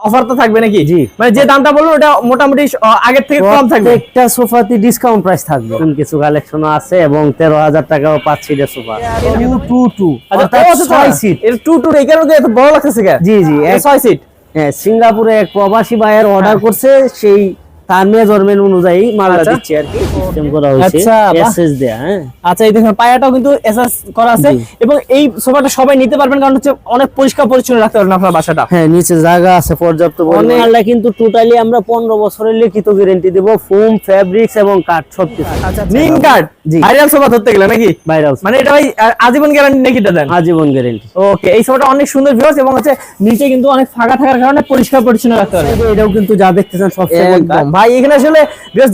Offer তো থাকবে নাকি? জি। মানে যে দামটা বলল ওটা মোটামুটি আগের থেকে কম থাকবে। একটা সোফাতে ডিসকাউন্ট প্রাইস থাকবে। কোন কিছু কালেকশন আছে এবং তেরো হাজার টাকাও পাচ্ছি এটা সোফা। টু টু টু অর্থাৎ ছয় সিট এর টু টু এই কারণে এত বড় লাগতেছে কেন জি জি 6 সিট হ্যাঁ, সিঙ্গাপুরে এক প্রবাসী ভাইয়ের অর্ডার করছে সেই তার মেজারমেন্ট অনুযায়ী মালটা আচ্ছা। দিচ্ছে আর কি সিস্টেম করা হয়েছে। আচ্ছা, এসএস দেয়া হ্যাঁ। আচ্ছা এই দেখুন পায়াটাও কিন্তু এসএস করা আছে। এবং এই সোফাটা সবাই নিতে পারবেন কারণ হচ্ছে অনেক পরিষ্কার পরিচ্ছন্ন রাখতে পারবেন আপনার বাসাটা। হ্যাঁ নিচে জায়গা আছে পর্যাপ্ত পরিমাণ। মালটা কিন্তু টোটালি আমরা পনেরো বছরের লিখিত গ্যারেন্টি দেব ফোম এবং কাঠ সবকিছু। নিম কার্ড জি। ভাইরাল সোফা ধরতে গেলে নাকি? ভাইরাল মানে এটা ভাই আজীবন গ্যারান্টি নাকি এটা দেন? আজীবন গ্যারেন্টি ওকে এই সোফাটা অনেক সুন্দর ভিউয়ার্স এবং হচ্ছে নিচে কিন্তু অনেক ফাঁকা থাকার কারণে পরিষ্কার পরিচ্ছন্ন রাখতে পারবেন। এটাও কিন্তু যা দেখতেছেন সব একদম। ভাই এখানে আসলে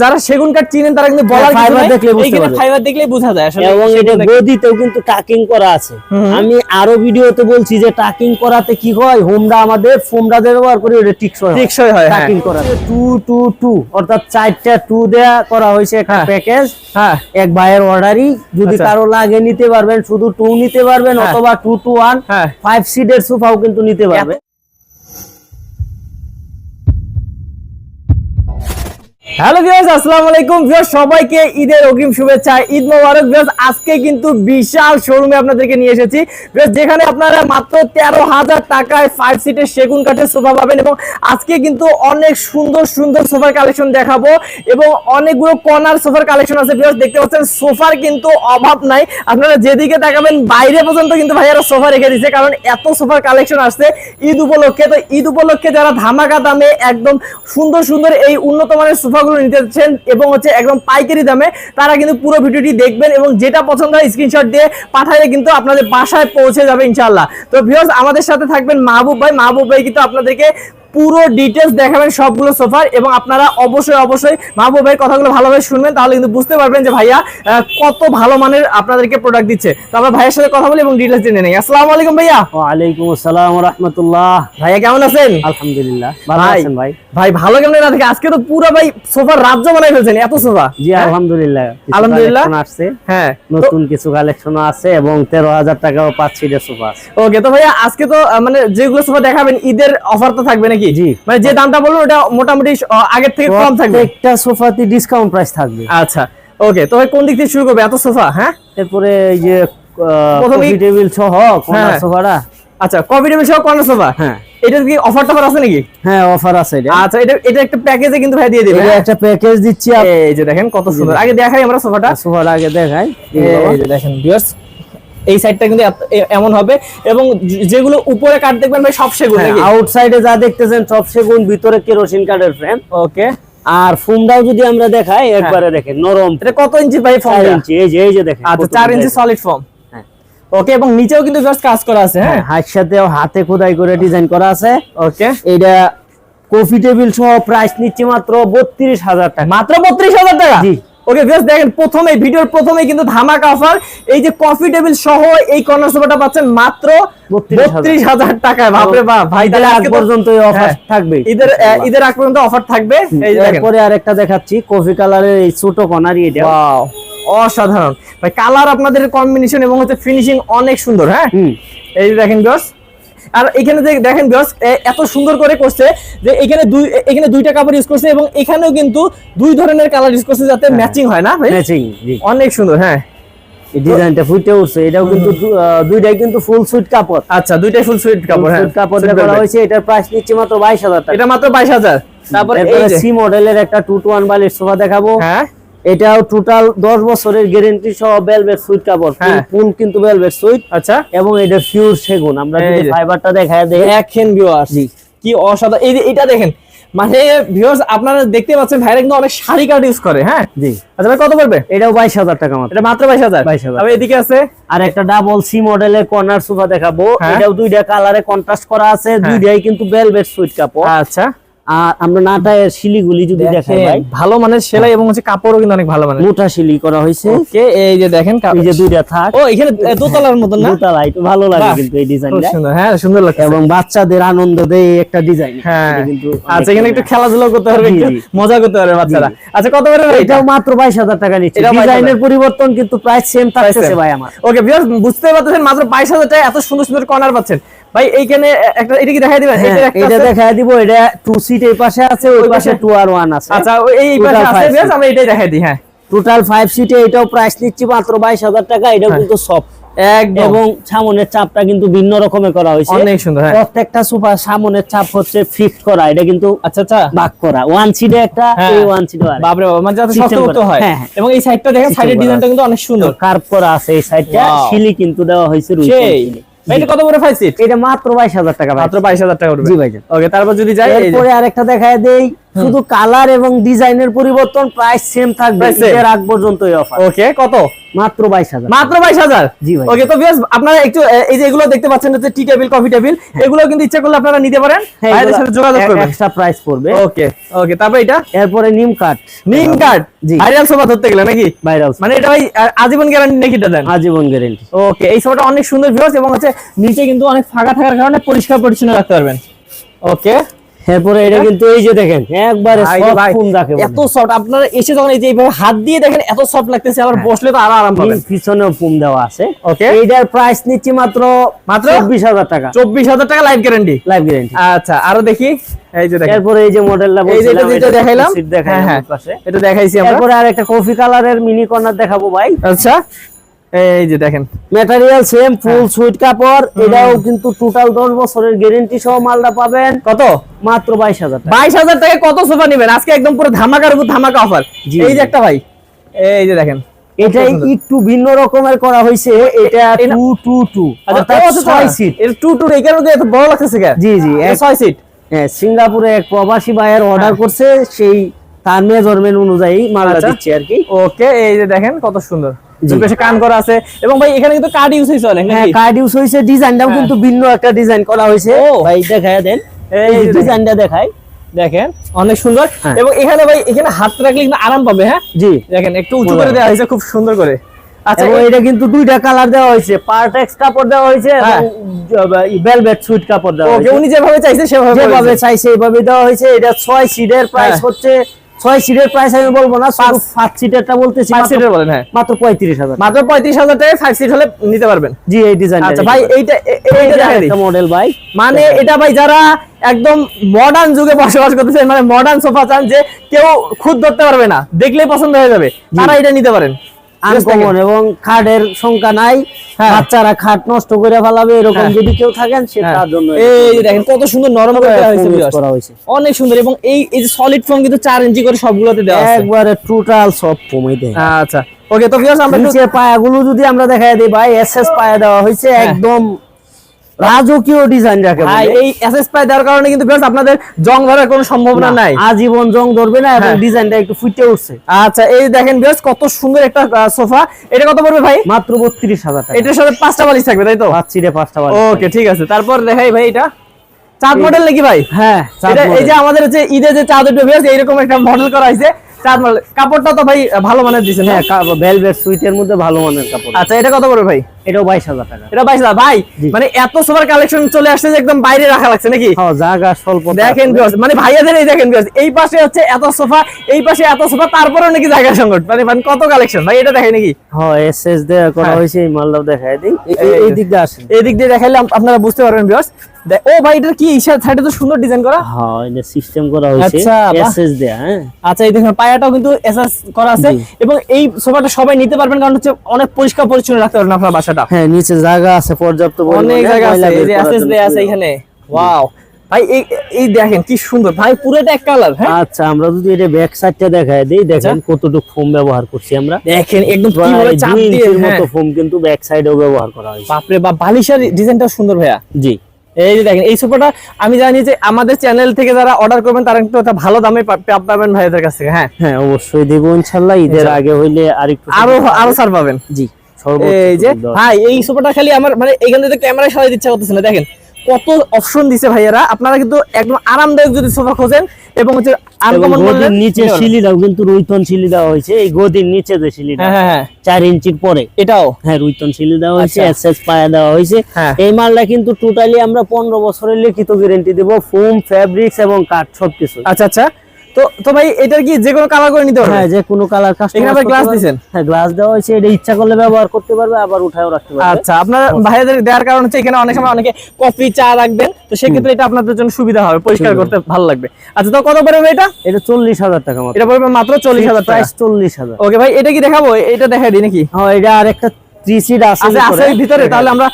যারা সেগুন কাঠ চিনেন তারা কিন্তু বলার হ্যাঁ, fiber দেখলে বুঝতে পারবে। ফাইবার দেখলেই বোঝা যায় আসলে এবং এটা গদিতেও কিন্তু টাকিং করা আছে। আমি আরও ভিডিওতে বলছি যে টাকিং করাতে কি হয়? হোমরা আমাদের ফোমরা ব্যবহার করে ওটা টিকসই হয়। টেকসই হয় হ্যাঁ। টাকিং করা। Two two two. অর্থাৎ চারটা টু দেয়া করা হয়েছে একটা হ্যাঁ। প্যাকেজ হ্যাঁ। এক ভাইয়ের অর্ডারই যদি আচ্ছা। কারও লাগে নিতে পারবেন শুধু টু নিতে পারবেন হ্যাঁ। অথবা টু টু ওয়ান হ্যাঁ। ফাইভ সিটের সোফাও কিন্তু নিতে পারবেন হ্যালো ভিউয়ার্স আসসালামু আলাইকুম। ভিউয়ার্স সবাইকে ঈদের অগ্রিম শুভেচ্ছা, ঈদ মোবারক। ভিউয়ার্স আজকে কিন্তু বিশাল শোরুমে আপনাদেরকে নিয়ে এসেছি। ভিউয়ার্স যেখানে আপনারা মাত্র তেরো হাজার টাকায় ফাইভ সিটের সেগুন কাঠের সোফা পাবেন এবং আজকে কিন্তু অনেক সুন্দর সুন্দর সোফার কালেকশন দেখাবো এবং অনেকগুলো কর্নার সোফার কালেকশন আছে। ভিউয়ার্স দেখতে পাচ্ছেন, সোফার কিন্তু অভাব নাই। আপনারা যেদিকে তাকাবেন, বাইরে পর্যন্ত কিন্তু ভাইয়ারা সোফা রেখে দিচ্ছে কারণ এত সোফার কালেকশন আসছে ঈদ উপলক্ষে। তো ঈদ উপলক্ষে যারা ধামাকা দামে একদম সুন্দর সুন্দর এই উন্নত মানের সোফাগুলো নিতে চাচ্ছেন এবং হচ্ছে একদম পাইকারি দামে তারা কিন্তু পুরো ভিডিওটি দেখবেন এবং যেটা পছন্দ হয় স্ক্রিনশট দিয়ে পাঠালে কিন্তু আপনাদের বাসায় পৌঁছে যাবে ইনশাল্লাহ তো ভিউয়ার্স আমাদের সাথে থাকবেন মাহবুব ভাই। মাহবুব ভাই কিন্তু আপনাদেরকে পুরো ডিটেলস দেখাবেন সবগুলো সোফার এবং আপনারা অবশ্যই অবশ্যই মাহবুব ভাই কথাগুলো ভালোভাবে শুনবেন তাহলে কিন্তু বুঝতে পারবেন যে ভাইয়া কত ভালো মানের আপনাদেরকে প্রোডাক্ট দিচ্ছে। তো আমরা ভাইয়ের সাথে কথা বলি এবং ডিটেলস জেনে নেই। আসসালামু আলাইকুম ভাইয়া। ওয়ালাইকুম আসসালাম রহমতুল্লাহ। ভাইয়া কেমন আছেন? আলহামদুলিল্লাহ ভালো আছেন ভাই? ভাই ভালো কেমন? না থাকে আজকে তো পুরো ভাই সোফার রাজ্য বানাই ফেলছেন এত সোফা জি আলহামদুলিল্লাহ কিছু আলহামদুলিল্লাহ। collection আসছে। হ্যাঁ নতুন কিছু কালেকশন আছে এবং তেরো হাজার টাকাও পাচ্ছি এটা সোফা আছে। ওকে তো ভাইয়া আজকে তো মানে যেগুলো সোফা দেখাবেন ঈদের অফার তো থাকবে নাকি? জি। মানে যে দামটা বলুন ওটা মোটামুটি আগের থেকে কম থাকবে। প্রত্যেকটা সোফাতে ডিসকাউন্ট প্রাইস থাকবে। আচ্ছা ওকে তো কোন দিক থেকে শুরু করবে? এত সোফা হ্যাঁ? এরপরে এই যে কফি টেবিল সহ কর্নার হ্যাঁ। সোফাটা। আচ্ছা কফি টেবিল সহ কর্নার সোফা? হ্যাঁ। এটা কি অফার টফার আছে নাকি? হ্যাঁ অফার আছে এটা। আচ্ছা এটা এটা একটা প্যাকেজে কিন্তু ভাই দিয়ে দিবে এটা একটা প্যাকেজ দিচ্ছি এই যে দেখেন কত সুন্দর। আগে দেখাই আমরা সোফাটা। সোফার আগে দেখাই। এই যে দেখেন ভিউয়ার্স এই সাইডটা কিন্তু এমন হবে। এবং যেগুলো উপরে কাট দেখবেন ভাই সব সেগুলো নাকি? আউটসাইডে যা দেখতেছেন সব সেগুন ভিতরে কেরোসিন কাঠের ফ্রেম ওকে। আর ফুমটাও যদি আমরা দেখাই একবারে দেখেন নরম। এটা কত ইঞ্চি ভাই ফর্ম ইঞ্চি এই যে এই যে দেখেন আচ্ছা কত চার ইঞ্চি সলিড ফর্ম হ্যাঁ। ওকে এবং নিচেও কিন্তু জাস্ট কাজ করা আছে হ্যাঁ? হ্যাঁ হাত সাথেও হাতে খোদাই করে ডিজাইন করা আছে। ওকে। এটা কফি টেবিল সহ প্রাইস নিচ্ছে মাত্র বত্রিশ হাজার টাকা। মাত্র বত্রিশ হাজার টাকা? জি। ওকে বেশ দেখেন প্রথমে ভিডিওর প্রথমে কিন্তু ধামাকা অফার এই যে কফি টেবিল সহ এই কর্নার সোফাটা পাচ্ছেন মাত্র 32,000 বত্রিশ হাজার টাকায় বাপরে বাপ ভাই তাহলে আজ পর্যন্ত এই অফার হ্যাঁ, থাকবে ঈদের ঈদের আগ পর্যন্ত অফার থাকবে। এই যে দেখেন। এরপরে আরেকটা দেখাচ্ছি কফি কালারের এই ছোট কর্নারই এটা। অসাধারণ। ভাই কালার আপনাদের কম্বিনেশন এবং হচ্ছে ফিনিশিং অনেক সুন্দর হ্যাঁ? এই যে দেখেন গস আর এখানে যে দেখেন গস এত সুন্দর করে করছে যে এখানে দুই এখানে দুইটা কাপড় ইউজ করছে এবং এখানেও কিন্তু দুই ধরনের কালার ইউজ করছে যাতে ম্যাচিং হয় না ম্যাচিং জি। অনেক সুন্দর হ্যাঁ। এই ডিজাইনটা ফুটে উঠছে। এটাও কিন্তু দুইটাই কিন্তু ফুল সুইট কাপড়। আচ্ছা দুইটাই ফুল সুইট কাপড় হ্যাঁ। কাপড় করা হয়েছে এটার প্রাইস নিচ্ছে মাত্র বাইশ হাজার টাকা। এটা মাত্র বাইশ হাজার। তারপর এই যে সি মডেলের একটা টু টু ওয়ান বালির সোফা দেখাবো। হ্যাঁ। এটাও টোটাল দশ বছরের গ্যারেন্টি সহ বেলভেট সুইট কাপড় হ্যাঁ। ফুল কিন্তু বেলভেট সুইট আচ্ছা। এবং এটা পিওর সেগুন আমরা যদি ফাইবারটা দেখায় দেই দেখেন ভিউয়ার্স। কি অসাধারণ। এই এটা দেখেন মানে ভিউয়ার্স আপনারা দেখতে পাচ্ছেন ভাইরা কিন্তু অনেক শাড়ি কার্ড ইউজ করে হ্যাঁ? জি। আচ্ছা ভাই কত পড়বে? এটাও বাইশ হাজার টাকা মাত্র। এটা মাত্র বাইশ হাজার? 22,000 তবে এদিকে আছে? আর একটা ডাবল সি মডেলের কর্নার সোফা দেখাবো। হ্যাঁ। এটাও দুইটা কালারে কন্ট্রাস্ট করা আছে দুইটাই কিন্তু বেলভেট সুইট কাপড়। আচ্ছা। আর আমরা নাটায়ের শিলিগুলি যদি ভাই। ভালো মানের সেলাই এবং হচ্ছে কাপড়ও কিন্তু অনেক ভালো মানের। মোটা শিলি করা হয়েছে। ওকে এই যে দেখেন এই যে দুইটা থাক। ও এখানে দোতলার মতন না? দুটা লাইট ভালো লাগে কিন্তু এই ডিজাইনটা সুন্দর। হ্যাঁ সুন্দর এবং বাচ্চাদের আনন্দ দেয় একটা ডিজাইন হ্যাঁ। কিন্তু আচ্ছা এখানে একটু খেলাধুলা করতে পারবে একটু মজা করতে পারবে বাচ্চারা। আচ্ছা কত করে ভাই এটাও মাত্র বাইশ হাজার টাকা নিচ্ছে। ডিজাইনের পরিবর্তন কিন্তু প্রাইস সেম থাকতেছে ভাই আমার। ওকে ভিউয়ার্স বুঝতে পারতেছেন মাত্র বাইশ হাজার টাকা এত সুন্দর সুন্দর কর্নার পাচ্ছেন। ভাই এইখানে একটা এটা কি দেখাই দিবেন? হ্যাঁ, এটা আছে? দিব এটা টু সিট এই পাশে আছে ওই পাশে? টু আর ওয়ান আছে। আচ্ছা এই পাশে আছে বেশ। আমরা এটাই দেখাই দিই হ্যাঁ। টোটাল ফাইভ সিটে এটাও প্রাইস নিচ্ছি মাত্র বাইশ হাজার টাকা এটাও হ্যাঁ। কিন্তু এবং সামনের চাপটা কিন্তু ভিন্ন রকমের করা হয়েছে। অনেক সুন্দর হ্যাঁ। প্রত্যেকটা সোফা সামনের চাপ হচ্ছে ফিক্সড করা এটা কিন্তু আচ্ছা আচ্ছা। ভাগ করা। ওয়ান সিটে একটা। এই ওয়ান সিটে বাপরে বাবা মানে যাতে শক্তপোক্ত হয়। এবং এই সাইডটা দেখেন সাইডের ডিজাইনটা কিন্তু অনেক সুন্দর। কার্ভ করা আছে এই সাইডটা. শিলি কিন্তু দেওয়া হয়েছে রুই এটা কত করে ফাইসিট এটা মাত্র বাইশ হাজার টাকা ভাই। মাত্র বাইশ হাজার টাকা উঠবে জি ভাইজান। ওকে তারপর যদি যাই এরপরে আরেকটা দেখায় দেই শুধু কালার এবং ডিজাইনের পরিবর্তন প্রাইস সেম থাকবে। ঈদের আগ পর্যন্ত এই অফার ওকে কত? মাত্র বাইশ হাজার। মাত্র বাইশ হাজার? জি ভাই। ওকে তো বিয়াস আপনারা একটু এই যে এগুলো দেখতে পাচ্ছেন হচ্ছে টি টেবিল কফি টেবিল এগুলো কিন্তু ইচ্ছা করলে আপনারা নিতে পারেন। হ্যাঁ, ভাইদের সাথে যোগাযোগ করবেন। এক্সট্রা প্রাইস পড়বে। ওকে ওকে তারপর এটা? এরপরে নিম কাঠ নিম কার্ড জি। ভাইরাল সোফা ধরতে গেলে নাকি? ভাইরাল মানে এটা ভাই আজীবন গ্যারান্টি নাকি এটা দেন? আজীবন গ্যারেন্টি ওকে এই সোফাটা অনেক সুন্দর ভিউয়ার্স এবং হচ্ছে নিচে কিন্তু অনেক ফাঁকা থাকার কারণে পরিষ্কার পরিচ্ছন্ন রাখতে পারবেন। ওকে এরপরে এটা কিন্তু এই যে দেখেন একবারে রাখে এত সফট আপনারা এসে যখন এই যে এইভাবে হাত দিয়ে দেখেন এত সফট লাগতেছে আবার বসলে তো আরও আরাম পাবেন। পিছনেও দেওয়া আছে। Okay. এইটার প্রাইস নিচ্ছি মাত্র মাত্র? চব্বিশ হাজার টাকা। চব্বিশ হাজার টাকা লাইফ গ্যারান্টি লাইভ গ্যারেন্টি আচ্ছা আরও দেখি। এই যে দেখেন। এরপরে এই যে মডেলটা এই যে যেটা দেখাইলাম। seat দেখাইলাম হ্যাঁ, পাশে। এটা দেখাইছি আমরা। এরপরে আর একটা কফি কালারের মিনি কর্নার দেখাবো ভাই। আচ্ছা। এই যে দেখেন। ম্যাটেরিয়াল সেম ফুল হ্যাঁ। সুইট কাপড় এটাও কিন্তু টোটাল দশ বছরের গ্যারেন্টি সহ মালটা পাবেন। কত? মাত্র বাইশ হাজার টাকা। বাইশ হাজার কত সোফা নেবেন? আজকে একদম পুরো ধামাকার উপর ধামাকা অফার এই যে একটা ভাই এই যে দেখেন। এটাই একটু ভিন্ন রকমের করা হয়েছে এটা এটা- টু টু টু আচ্ছা অর্থাৎ ও আচ্ছা, ছয় সিট এর টু টু এই কারণে এত বড় লাগতেছে জি জি এটা এক- ছয় সিট হ্যাঁ, সিঙ্গাপুরে এক প্রবাসী ভাইয়ের অর্ডার করছে সেই তার মেজারমেন্ট অনুযায়ী মালটা আচ্ছা। দিচ্ছে আর কি। ওকে এই যে দেখেন কত সুন্দর। কান করা আছে। এবং ভাই এখানে কিন্তু কার্ড ইউজ হয়েছে অনেক হ্যাঁ কার্ড ইউজ হয়েছে ডিজাইনটাও হ্যাঁ। কিন্তু ভিন্ন একটা ডিজাইন করা হয়েছে। ভাই দেখায় দেন। এই এই যে দেখেন। ডিজাইনটা দেখাই। দেখেন অনেক সুন্দর। হ্যাঁ। এবং এখানে ভাই এখানে হাত রাখলে কিন্তু আরাম পাবে হ্যাঁ? জি। দেখেন একটু উঁচু করে দেওয়া হয়েছে খুব সুন্দর করে। আচ্ছা এটা কিন্তু দুইটা কালার দেওয়া হয়েছে। পার্টেক্স কাপড় দেওয়া হয়েছে হ্যাঁ। ভেলভেট সুইট কাপড় দেওয়া হয়েছে। উনি যেভাবে চাইছে সেভাবে যেভাবে চাইছে এইভাবে দেওয়া হয়েছে। এটা ছয় সিটের প্রাইস। হচ্ছে ছয় সিটের প্রাইস আমি বলব না পাঁচ সিটেরটা বলতেছি পাঁচ সিটের বলেন হ্যাঁ। মাত্র পঁয়ত্রিশ হাজার। মাত্র পঁয়ত্রিশ হাজার টাকায় ফাইভ সিট হলে নিতে পারবেন। জি এই ডিজাইন আচ্ছা ভাই এইটা এইটা মডেল ভাই। মানে এটা ভাই যারা একদম মডার্ন যুগে বসবাস করতেছেন মানে মডার্ন সোফা চান যে কেউ খুদ ধরতে পারবে না দেখলেই পছন্দ হয়ে যাবে। তারা এটা নিতে পারেন। আনকমন এবং খাটের সংখ্যা নাই হ্যাঁ। বাচ্চারা খাট নষ্ট করে ফেলাবে এরকম হ্যাঁ। যদি কেউ থাকেন সে হ্যাঁ। তার জন্য এই দেখেন কত সুন্দর নরম করে হয়েছে অনেক সুন্দর এবং এই এই যে সলিড ফোম কিন্তু চার ইঞ্চি করে সবগুলোতে দেওয়া আছে একবারে টোটাল সব কমে দেয় আচ্ছা ওকে তো ভিউয়ার্স আমরা নিচে পায়াগুলো যদি আমরা দেখাই দিই ভাই এসএস পায়া দেওয়া হয়েছে হ্যাঁ। একদম রাজকীয় ডিজাইন যাকে ভাই এই এসএস পাই দেওয়ার কারণে কিন্তু viewers আপনাদের জং ধরার কোনো সম্ভাবনা নাই। আজীবন জং ধরবে না এবং হ্যাঁ। ডিজাইনটা একটু ফুটে উঠছে। আচ্ছা এই দেখেন ভিউয়ার্স কত সুন্দর একটা সোফা। এটা কত পড়বে ভাই? মাত্র বত্রিশ হাজার টাকা। এটার সাথে পাঁচটা বালিশ থাকবে তাই তো? পাচ্ছি রে পাঁচটা বাড়ি ওকে ঠিক আছে। তারপর দেখাই ভাই এটা। চাঁদ মডেল নাকি ভাই? হ্যাঁ এই যে আমাদের যে ঈদে যে চাঁদ উঠবে বেশ এইরকম একটা মডেল করা হয়েছে। কাপড়টা তো ভাই ভালো মানের দিচ্ছেন হ্যাঁ হ্যাঁ ভেলভেট সুইটের মধ্যে ভালো মানের কাপড়। আচ্ছা এটা কত পড়বে ভাই? এটাও বাইশ হাজার টাকা। এটা বাইশ হাজার। ভাই মানে এত সোফার কালেকশন চলে আসছে যে একদম বাইরে রাখা লাগছে নাকি? হ্যাঁ জায়গা স্বল্প দেখেন মানে ভাইয়াদের এই দেখেন এই পাশে হচ্ছে এত সোফা এই পাশে এত সোফা তারপরেও নাকি জায়গা সংকট। মানে মানে কত কালেকশন? ভাই এটা দেখে নাকি? হ্যাঁ এসএস দেওয়া করা হ্যাঁ। হয়েছে এই মালটাও দেখায় দিই। এই- দিক দিয়ে আসেন। এই দিক দিয়ে দেখাইলে আপনারা বুঝতে পারবেন ভিউয়ার্স ও ভাই এটা কি ইশার? সাইডে তো সুন্দর ডিজাইন করা। হ্যাঁ এটা সিস্টেম করা হয়েছে। আচ্ছা, এসএস দেয়া হ্যাঁ। আচ্ছা এই দেখুন পায়াটাও কিন্তু এসএস করা আছে। এবং এই সোফাটা সবাই নিতে পারবেন কারণ হচ্ছে অনেক পরিষ্কার পরিচ্ছন্ন রাখতে পারবেন আপনার বাসাটা। হ্যাঁ নিচে জায়গা আছে পর্যাপ্ত অনেক জায়গা আছে এই যে এসএস দেয়া আছে এখানে। ওয়াও ভাই এই এই দেখেন কি সুন্দর। ভাই পুরোটা এক কালার হ্যাঁ? আচ্ছা আমরা যদি এটা ব্যাক সাইডটা দেখায় দিই দেখেন কতটুকু ফোম ব্যবহার করছি আমরা। দেখেন একদম প্রায় কীভাবে চাপ দিয়ে হ্যাঁ। মতো ফোম কিন্তু ব্যাক সাইডেও ব্যবহার করা হয়েছে। বাপরে বাপ বালিশের ডিজাইনটা সুন্দর ভাইয়া। জি। এই যে দেখেন এই সোফাটা আমি জানি যে আমাদের চ্যানেল থেকে যারা অর্ডার করবেন তারা কিন্তু একটা ভালো দামে পাবেন ভাইদের কাছ থেকে হ্যাঁ? হ্যাঁ অবশ্যই দেবো ইনশাল্লাহ। ঈদের আগে হইলে আরেকটু আরও আরও ছাড় পাবেন। জি এই যে ভাই এই সোফাটা খালি আমার মানে এখান থেকে ক্যামেরায় সরাই দিচ্ছে করতেছে না। দেখেন কত অপশন দিছে ভাইয়ারা। আপনারা কিন্তু একদম আরামদায়ক যদি সোফা খোঁজেন এবং হচ্ছে আনকমন নিচে কিন্তু রুইতন দেওয়া হয়েছে। এই গদির নিচে যে হ্যাঁ হ্যাঁ হ্যাঁ। চার ইঞ্চির পরে। এটাও? হ্যাঁ রুইতন দেওয়া হয়েছে আচ্ছা। এসএস পায়া দেওয়া হয়েছে। হ্যাঁ। এই মালটা কিন্তু টোটালি আমরা পনেরো বছরের লিখিত গ্যারেন্টি দেবো ফোম ফ্যাব্রিক্স এবং কাঠ সবকিছু আচ্ছা আচ্ছা। তো তো ভাই এটার কি যে কোনো কালার করে নিতে পারবে? হ্যাঁ যে কোনো কালার কাস্টমার এখানে আবার glass হ্যাঁ গ্লাস দেওয়া হয়েছে এটা ইচ্ছা করলে ব্যবহার করতে পারবে আবার উঠায়ও রাখতে পারবে। আচ্ছা আপনার ভাইয়াদের দেওয়ার কারণ হচ্ছে এখানে অনেক সময় অনেকে কফি চা রাখবেন। তো সেক্ষেত্রে এটা আপনাদের জন্য সুবিধা হবে পরিষ্কার করতে ভালো লাগবে। আচ্ছা তো কত পড়বে এটা? এটা চল্লিশ হাজার টাকা মাত্র। এটা পড়বে মাত্র চল্লিশ হাজার প্রাইস চল্লিশ হাজার। ওকে ভাই এটা কি দেখাবো? এটা দেখাই দিই নাকি? হ্যাঁ এটা আর একটা আচ্ছা ভিতরে। তাহলে আমরা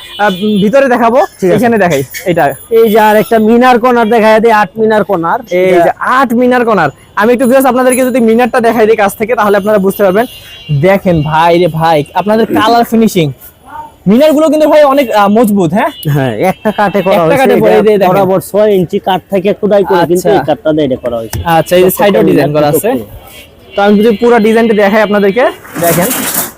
ভিতরে দেখাবো এখানে দেখাই এটা। এই যে আর একটা মিনার কর্নার দেখায় দেয় আট মিনার কর্নার। এই যে আট মিনার কোনার আমি একটু আপনাদেরকে যদি মিনারটা দেখাই দিই কাছ থেকে তাহলে আপনারা বুঝতে পারবেন। দেখেন ভাই রে ভাই আপনাদের কালার ফিনিশিং মিনারগুলো কিন্তু ভাই অনেক মজবুত হ্যাঁ? হ্যাঁ একটা কাটে করা একটা হয়েছে কাটে পরে দিয়ে দেখেন। বরাবর ছয় ইঞ্চি কাঠ থেকে খোদাই করে কিন্তু আচ্ছা। এই কাটটা দিয়ে করা হয়েছে। আচ্ছা এই সাইডও সাইডে ডিজাইন করা আছে। তো আমি যদি পুরো ডিজাইনটা দেখাই আপনাদেরকে। দেখেন।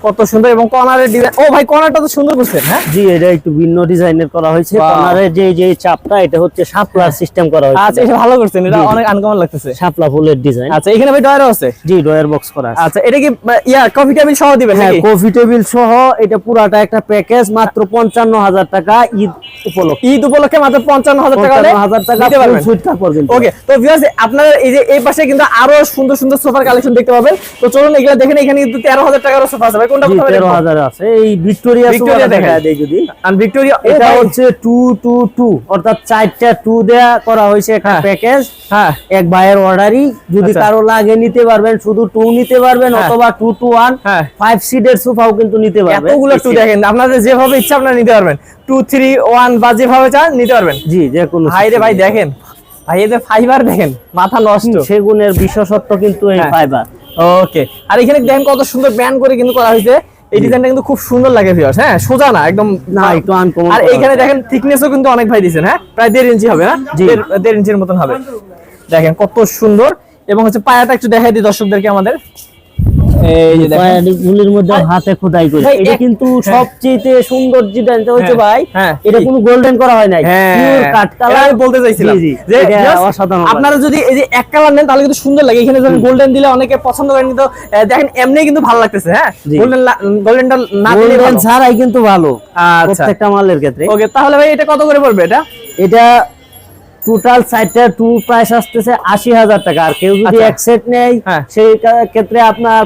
কত সুন্দর এবং কর্নারের ডিজাইন ও ভাই কর্নারটা তো সুন্দর করছেন হ্যাঁ? জি এটা একটু ভিন্ন ডিজাইনের করা হয়েছে। কর্নারের যে যে চাপটা এটা হচ্ছে শাপলার সিস্টেম করা হয়েছে। আচ্ছা এটা ভালো করছেন এটা। অনেক আনকমন লাগতেছে। শাপলা ফুলের ডিজাইন আচ্ছা এখানে ভাই ডয়ারও আছে? জি ডয়ার বক্স করা আছে। আচ্ছা এটা কি ইয়া কফি টেবিল সহ দিবেন হ্যাঁ কফি টেবিল সহ এটা পুরাটা একটা প্যাকেজ মাত্র পঞ্চান্ন হাজার টাকা ঈদ উপলক্ষে। ঈদ উপলক্ষে মাত্র পঞ্চান্ন হাজার টাকা হলে পঞ্চান্ন হাজার টাকা নিতে পারবেন। সুইট কাপড় কিন্তু। ওকে তো ভিউয়ার্স আপনারা এই যে এই পাশে কিন্তু আরও সুন্দর সুন্দর সোফার কালেকশন দেখতে পাবেন। তো চলুন এগুলা দেখেন এখানে কিন্তু তেরো হাজার টাকার সোফা আছে। কোনটা কোনটা তেরো হাজার আছে। এই ভিক্টোরিয়া ভিক্টোরিয়া দেখা দেয় যদি। আর ভিক্টোরিয়া এটা হচ্ছে টু টু টু অর্থাৎ চারটা টু দেয়া করা হয়েছে একটা হ্যাঁ। প্যাকেজ হ্যাঁ। এক ভাইয়ের অর্ডারই যদি আচ্ছা। কারও লাগে নিতে পারবেন শুধু টু নিতে পারবেন হ্যাঁ। অথবা টু হ্যাঁ। ফাইভ সিটের সোফাও কিন্তু নিতে পারবেন। এতগুলো দেখেন আপনাদের যেভাবে ইচ্ছা আপনারা নিতে পারবেন। টু থ্রি ওয়ান বা যেভাবে চান নিতে পারবেন। জি যে কোনো ভাই রে ভাই দেখেন। ভাই এদের ফাইবার দেখেন মাথা নষ্ট। সেগুনের বিশেষত্ব কিন্তু এই। ফাইবার ওকে আর এখানে দেখেন কত সুন্দর ব্যান্ড করে কিন্তু করা হয়েছে। এই ডিজাইনটা কিন্তু খুব সুন্দর লাগে ভিউয়ার্স হ্যাঁ? সোজা না একদম না একটু আনকমন আর এইখানে দেখেন থিকনেসও কিন্তু অনেক ভাই দিয়েছেন হ্যাঁ? প্রায় দেড় ইঞ্চি হবে না? দেড় ইঞ্চির মতন হবে। দেখেন কত সুন্দর। এবং হচ্ছে পায়াটা একটু দেখাই দিই দর্শকদেরকে আমাদের। এই যে গুলির মধ্যে হাতে খোদাই করে। এটা কিন্তু হ্যাঁ। সবচেয়ে সুন্দর ডিজাইনটা হচ্ছে হ্যাঁ, ভাই হ্যাঁ। এটা কোনো গোল্ডেন করা নাই। পিওর কাট কালার বলতে চাইছিলাম জি, জি, যে অসাধারণ আপনারা যদি এই যে এক কালার নেন তাহলে কিন্তু সুন্দর লাগে। এখানে যখন গোল্ডেন দিলে অনেকে পছন্দ করেন কিন্তু দেখেন এমনি কিন্তু ভালো লাগতেছে হ্যাঁ? গোল্ডেন গোল্ডেনটা না দিলে ছাড়াই কিন্তু ভালো। আচ্ছা। প্রত্যেকটা মালের ক্ষেত্রে। ওকে তাহলে ভাই এটা কত করে পড়বে এটা? এটা টোটাল সাইটটা টু প্রাইস আসতেছে আশি হাজার টাকা। আর কেউ যদি আচ্ছা। এক সেট নেয় হ্যাঁ। সেই ক্ষেত্রে আপনার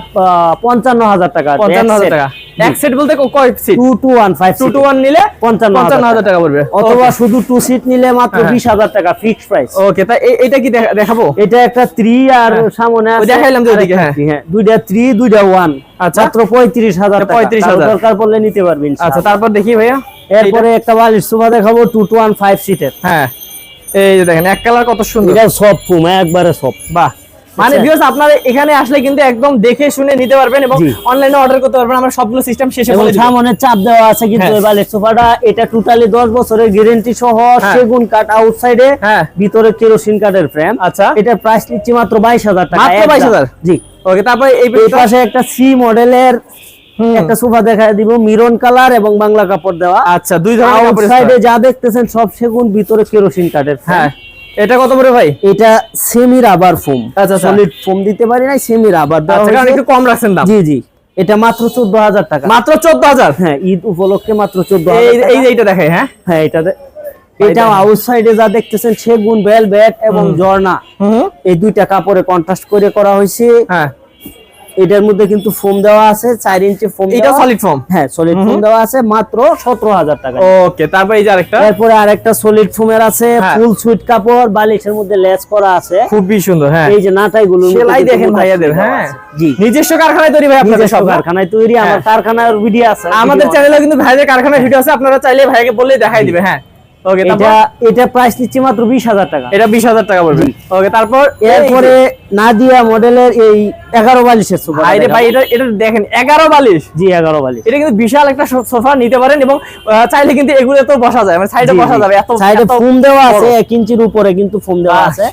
পঞ্চান্ন হাজার টাকা। পঞ্চান্ন হাজার টাকা। এক সেট বলতে কয় seat two two one five two two one নিলে পঞ্চান্ন পঞ্চান্ন হাজার টাকা পড়বে। অথবা শুধু টু সিট নিলে মাত্র হ্যাঁ। বিশ হাজার টাকা ফিক্সড প্রাইস ওকে তা এটা কি দেখাবো? এটা একটা থ্রি আর হ্যাঁ। সামনে আছে দেখাইলাম যে ওইদিকে, হ্যাঁ। দুইটা থ্রি দুইটা ওয়ান আচ্ছা। মাত্র পঁয়ত্রিশ হাজার টাকা। 35,000 দরকার পড়লে নিতে পারবেন আচ্ছা তারপর দেখি ভাইয়া। এরপরে একটা বালিশ সোফা দেখাবো টু টু ওয়ান ফাইভ সিটের হ্যাঁ। এই যে দেখেন এক কালার কত সুন্দর এটা সব ফুম একবারে সব বাহ মানে আচ্ছা। ভিউয়ার্স আপনারা এখানে আসলে কিন্তু একদম দেখে শুনে নিতে পারবেন এবং। অনলাইনে অর্ডার করতে পারবেন আমরা সবগুলো সিস্টেম শেষে বলে দিব। সামনে চাপ দেওয়া আছে কিন্তু হ্যাঁ। সোফাটা এটা টোটালি দশ বছরের গ্যারেন্টি সহ হ্যাঁ। সেগুন কাঠ আউটসাইডে হ্যাঁ ভিতরে কেরোসিন কাঠের ফ্রেম আচ্ছা এটার প্রাইস নিচ্ছি মাত্র বাইশ হাজার টাকা মাত্র একদম। 22,000? জি ওকে তারপরে এই পাশে একটা সি মডেলের। একটা সোফা দেখা দিব মিরন কালার এবং বাংলা কাপড় দেওয়া। আচ্ছা দুই ধরনের আউটসাইডে স্তর। যা দেখতেছেন সব সেগুন ভিতরে কেরোসিন কাঠের হ্যাঁ এটা কত করে ভাই? এটা সেমি রাবার ফোম আচ্ছা, আচ্ছা। সলিড ফোম দিতে পারি না সেমি রাবার আচ্ছা কারণ একটু কম রাখছেন দাম। জি জি। এটা মাত্র চোদ্দ হাজার টাকা। মাত্র চোদ্দ হাজার হ্যাঁ ঈদ উপলক্ষে মাত্র চোদ্দ এই হাজার এই এইটা দেখাই হ্যাঁ? হ্যাঁ এটাতে এটা আউটসাইডে যা দেখতেছেন সেগুন বেল ভেলভেট এবং জর্না এই দুইটা কাপড়ে কন্ট্রাস্ট করে করা হয়েছে। হ্যাঁ। এটার মধ্যে কিন্তু ফোম দেওয়া আছে চার ইঞ্চি ফোম এটা সলিড ফর্ম হ্যাঁ সলিড ফোম দেওয়া আছে মাত্র সতেরো হাজার টাকা। ওকে তারপর এই যে আরেকটা? এরপরে আরেকটা সলিড ফোমের আছে হ্যাঁ। ফুল সুইট কাপড় বালিশের মধ্যে লেস করা আছে। খুবই সুন্দর হ্যাঁ। এই যে নাটাই গুলো সেলাই দেখেন ভাইয়াদের হ্যাঁ। জি। নিজস্ব কারখানায় তৈরি ভাই আপনাদের সব কারখানায় তৈরি আমার হ্যাঁ। কারখানার ভিডিও আছে আমাদের চ্যানেলে কিন্তু ভাইদের কারখানার ভিডিও আছে আপনারা চাইলে ভাইকে বললে দেখাই দিবে হ্যাঁ। ওকে এটা এটা প্রাইস নিচ্ছি মাত্র বিশ হাজার টাকা। এটা বিশ হাজার টাকা পড়বে ওকে তারপর? এরপরে নাদিয়া মডেলের এই এগারো বালিশের সোফা ভাই ভাই এটা এটা দেখেন এগারো বালিশ। জি এগারো বালিশ। এটা কিন্তু বিশাল একটা সোফা নিতে পারেন এবং চাইলে কিন্তু এগুলো তো বসা যায় মানে সাইডে বসা যাবে এত সাইডে ফোম দেওয়া আছে এক ইঞ্চির উপরে কিন্তু ফোম দেওয়া আছে।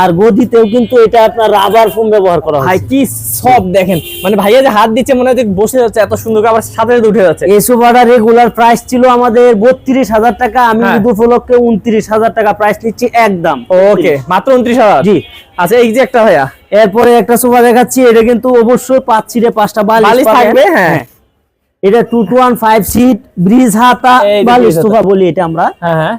আর গদিতেও কিন্তু এটা আপনার রাবার ফোম ব্যবহার করা ভাই হয় কি সব দেখেন। মানে ভাইয়া যে হাত দিচ্ছে মনে হচ্ছে বসে যাচ্ছে এত সুন্দর আবার সাথে সাথে উঠে যাচ্ছে। এই সোফাটা রেগুলার প্রাইস ছিল আমাদের বত্রিশ হাজার টাকা আমি হ্যাঁ। ঈদ উপলক্ষে উনত্রিশ হাজার টাকা প্রাইস নিচ্ছি একদম। ওকে মাত্র উনত্রিশ হাজার। জি। আচ্ছা এই যে একটা ভাইয়া এরপরে একটা সোফা দেখাচ্ছি এটা কিন্তু অবশ্যই পাঁচ সিটে পাঁচটা বালিশ থাকবে হ্যাঁ। এটা two two one five seat bridge হাতা বালিশ সোফা বলি এটা আমরা। হ্যাঁ হ্যাঁ।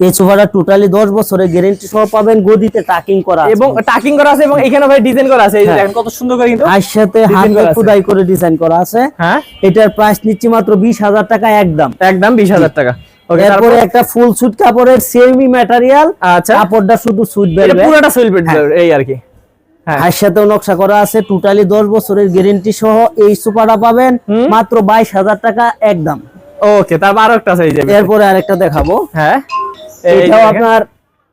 এই সোফাটা টোটালি দশ বছরের গ্যারেন্টি সহ পাবেন গদিতে টাকিং করা আছে। এবং টাকিং করা আছে এবং এখানে ভাই ডিজাইন করা আছে এই হ্যাঁ। দেখেন কত সুন্দর করে কিন্তু আর সাথে হাতে খোদাই করে ডিজাইন করা আছে। হ্যাঁ। এটার প্রাইস নিচ্ছি মাত্র বিশ হাজার টাকা একদম। একদম বিশ হাজার টাকা। ওকে এরপরে একটা ফুল সুট কাপড়ের সেমি ম্যাটেরিয়াল আচ্ছা। কাপড়টা শুধু সুট বেলভেট পুরোটা সুইলবেট এই আর কি। হ্যাঁ। আর সাথেও নকশা করা আছে টোটালি দশ বছরের গ্যারেন্টি সহ এই সোফাটা পাবেন মাত্র বাইশ হাজার টাকা একদম। ওকে তারপর আরও একটা যে। এরপরে আরেকটা দেখাবো। হ্যাঁ। এটাও আপনার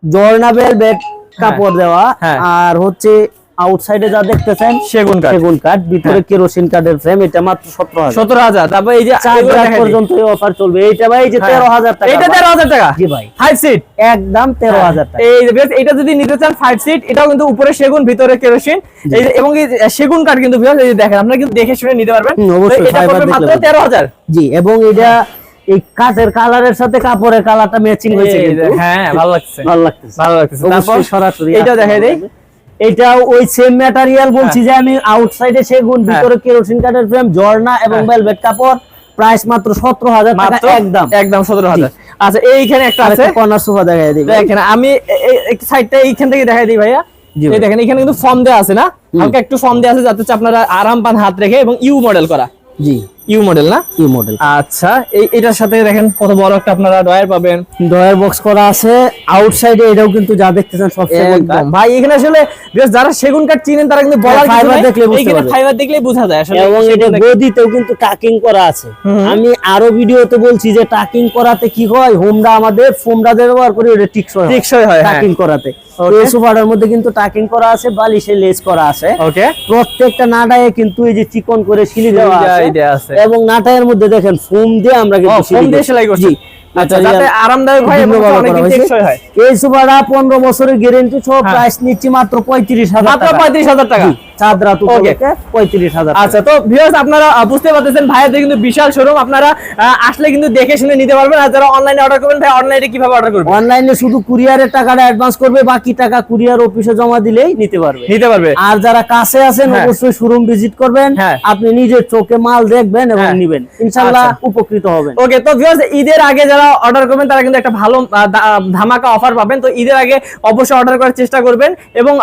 জর্না বেলভেট কাপড় দেওয়া হ্যাঁ। আর হচ্ছে আউটসাইডে যা দেখতেছেন সেগুন কাঠ। সেগুন কাঠ ভিতরে কেরোসিন কাঠের ফ্রেম এটা মাত্র সতেরো হাজার। সতেরো হাজার। তারপর এই যে চার এগুলো লাখ দেখাই দিই। পর্যন্ত অফার চলবে। এইটা ভাই এই যে হ্যাঁ। তেরো হাজার টাকা এটা তেরো হাজার টাকা? জি ভাই। ফাইভ সিট একদম তেরো হাজার টাকা। এই বেশ, এটা যদি নিতে চান ফাইভ সিট এটাও কিন্তু উপরে সেগুন ভিতরে কেরোসিন। এই এবং এই সেগুন কাঠ কিন্তু এই যে দেখেন আপনারা কিন্তু দেখে শুনে নিতে পারবেন। অবশ্যই, এটা মাত্র বুঝবে। তেরো হাজার। জি এবং এটা এই কাঠের কালারের সাথে কাপড়ের কালারটা ম্যাচিং হয়েছে কিন্তু। হ্যাঁ ভালো লাগছে। ভালো লাগতেছে। ভালো লাগতেছে। তারপর সরাসরি আসতে দেখাই দেই। এটা ওই সেম ম্যাটেরিয়াল বলছি যে আমি আউটসাইডে সেগুন হ্যাঁ। ভিতরে কেরোসিন কাঠের ফ্রেম জর্না এবং হ্যাঁ। ভেলভেট কাপড় প্রাইস মাত্র সতেরো হাজার টাকা মাত্র একদম। একদম সতেরো হাজার। আচ্ছা এইখানে একটা আছে। কর্নার সোফা দেখাই দিবে দেখেন আমি সাইডটা এইখান থেকে দেখাই দিই ভাইয়া। জি এই দেখেন এখানে কিন্তু ফর্ম দেওয়া আছে না? হালকা একটু ফর্ম দেওয়া আছে যাতে আপনারা আরাম পান হাত রেখে এবং ইউ মডেল করা। জি। ইউ মডেল না? কি মডেল আচ্ছা এই এটার সাথে দেখেন কত বড় একটা আপনারা ডয়ার পাবেন। ডয়ার বক্স করা আছে। আউটসাইডে এটাও কিন্তু যা দেখতেছেন সব একদম। ভাই এখানে আসলে বেশ যারা সেগুন কাঠ চিনেন তারা কিন্তু বলার হ্যাঁ, কিছু নাই। দেখলে বুঝতে পারবে। ফাইবার দেখলেই বোঝা যায় আসলে। এবং এটা গদিতেও কিন্তু টাকিং করা আছে। আমি আরও ভিডিওতে বলছি যে টাকিং করাতে কি হয়? হোমরা আমাদের ফোমরা ব্যবহার করি ওটা টিকসই হয়। টেকসই হয় হ্যাঁ। টাকিং করাতে। এই সোফাটার মধ্যে কিন্তু টাকিং করা আছে বালিশে লেস করা আছে। ওকে প্রত্যেকটা নাটায় কিন্তু এই যে চিকন করে সিলি দেওয়া আছে। এবং নাটায়ের মধ্যে দেখেন ফোম দিয়ে আমরা কিন্তু ফোম দিয়ে সেলাই করছি আচ্ছা আরামদায়ক হয় এবং বিভিন্নভাবে অনেক করা দিন হয়েছে। টেকসই এই সোফাটা পনেরো বছরের গ্যারেন্টি সহ। প্রাইস নিচ্ছি মাত্র পঁয়ত্রিশ হাজার পঁয়ত্রিশ হাজার টাকা জি, চাঁদ রাত Okay. উপলক্ষে পঁয়ত্রিশ হাজার আচ্ছা তো ভিউয়ার্স আপনারা বুঝতে পারতেছেন ভাইয়াদের কিন্তু বিশাল শোরুম আপনারা আসলে কিন্তু দেখে শুনে নিতে পারবেন আর যারা অনলাইনে অর্ডার করবেন ভাই অনলাইনে কীভাবে অর্ডার করবেন অনলাইনে শুধু কুরিয়ারের টাকাটা অ্যাডভান্স করবে বাকি টাকা কুরিয়ার অফিসে জমা দিলেই নিতে পারবে নিতে পারবে আর যারা কাছে আছেন হ্যাঁ। অবশ্যই শোরুম ভিজিট করবেন হ্যাঁ। আপনি নিজের চোখে মাল দেখবেন এবং। নিবেন ইনশাআল্লাহ আচ্ছা। উপকৃত হবেন ওকে তো ভিউয়ার্স ঈদের আগে যারা অর্ডার করবেন তারা কিন্তু একটা ভালো ধামাকা অফার পাবেন। তো ঈদের আগে অবশ্যই অর্ডার করার চেষ্টা করবেন এবং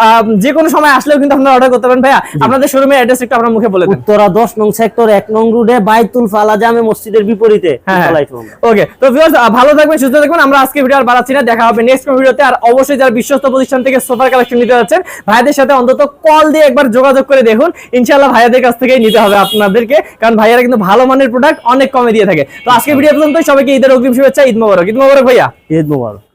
যে কোনো সময় আসলেও কিন্তু আপনারা অর্ডার করতে পারেন ভাইয়া আপনাদের শোরুমের অ্যাড্রেস একটু আপনার মুখে বলে দেন। উত্তরা দশ নং সেক্টর এক নং রোডে বাইতুল ফালা জামে মসজিদের বিপরীতে। হ্যাঁ শোরুম। ওকে তো ভিউয়ার্স ভালো থাকবেন সুস্থ থাকবেন। আমরা আজকে ভিডিও আর বাড়াচ্ছি না দেখা হবে নেক্সট ভিডিওতে আর অবশ্যই যারা বিশ্বস্ত প্রতিষ্ঠান থেকে সোফার কালেকশন নিতে যাচ্ছেন ভাইয়াদের সাথে অন্তত কল দিয়ে একবার যোগাযোগ করে দেখুন। ইনশাআল্লাহ ভাইয়াদের কাছ থেকেই নিতে হবে আপনাদেরকে কারণ ভাইয়ারা কিন্তু ভালো মানের প্রোডাক্ট অনেক কমে দিয়ে থাকে। তো আজকে ভিডিও পর্যন্ত সবাইকে ঈদের অগ্রিম শুভেচ্ছা ঈদ মোবারক। ঈদ মোবারক ভাইয়া? ঈদ মোবারক।